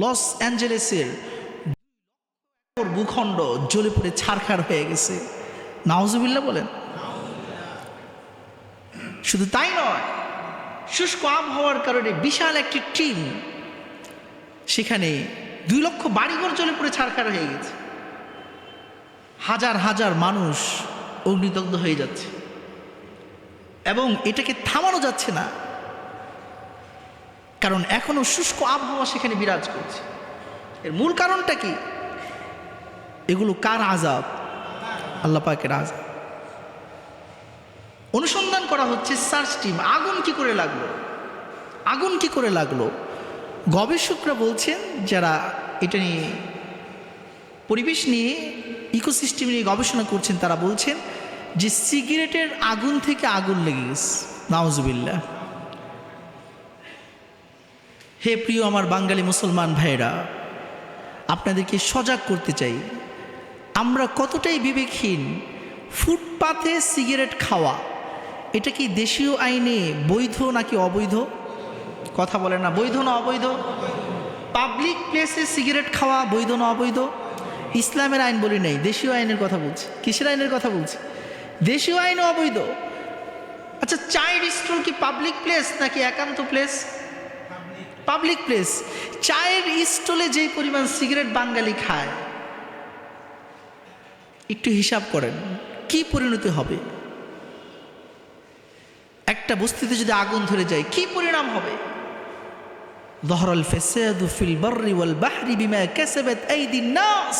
Loss অ্যাঞ্জেলেসের ভূখণ্ড জ্বলে পড়ে ছারখার হয়ে গেছে। নাওজুবিল্লা বলেন। শুধু তাই নয়, শুষ্ক আবহাওয়ার কারণে বিশাল একটি টিম সেখানে দুই লক্ষ বাড়িঘর জ্বলে পড়ে ছারখার হয়ে গেছে। হাজার হাজার মানুষ অগ্নিদগ্ধ হয়ে যাচ্ছে। এবং এটাকে থামানো যাচ্ছে না। কারণ এখনও শুষ্ক আবহাওয়া সেখানে বিরাজ করছে। এর মূল কারণটা কি? এগুলো কার আজাব আল্লাহ পাকের আজাব অনুসন্ধান করা হচ্ছে সার্চ টিম, আগুন কি করে লাগল? আগুন কি করে লাগল? গবেষকরা বলছেন, যারা এটা নিয়ে পরিবেশ নিয়ে, ইকোসিস্টেম নিয়ে গবেষণা করছেন, তারা বলছেন যে সিগারেটের আগুন থেকে আগুন লেগে গেছে। নাওজবিল্লা হে প্রিয় আমার বাঙালি মুসলমান ভাইরা আপনাদেরকে সজাগ করতে চাই। আমরা কতটাই বিবেকহীন ফুটপাথে সিগারেট খাওয়া, এটা কি দেশীয় আইনে বৈধ নাকি অবৈধ? কথা বলে না, বৈধ না অবৈধ? পাবলিক প্লেসে সিগারেট খাওয়া বৈধ না অবৈধ? ইসলামের আইন বলি নাই, দেশীয় আইনের কথা বলছি। কিসের আইনের কথা বলছি? দেশীয় আইনও অবৈধ। আচ্ছা চায়ের স্টল কি পাবলিক প্লেস নাকি একান্ত প্লেস? পাবলিক প্লেস চায়ের স্টলে যেই পরিমাণ সিগারেট বাঙালি খায় একটু হিসাব করেন কি পরিণতি হবে একটা বস্তিতে যদি আগুন ধরে যায় কি পরিণাম হবে ظهر الفساد في البر والبحر بما كسبت أيدي الناس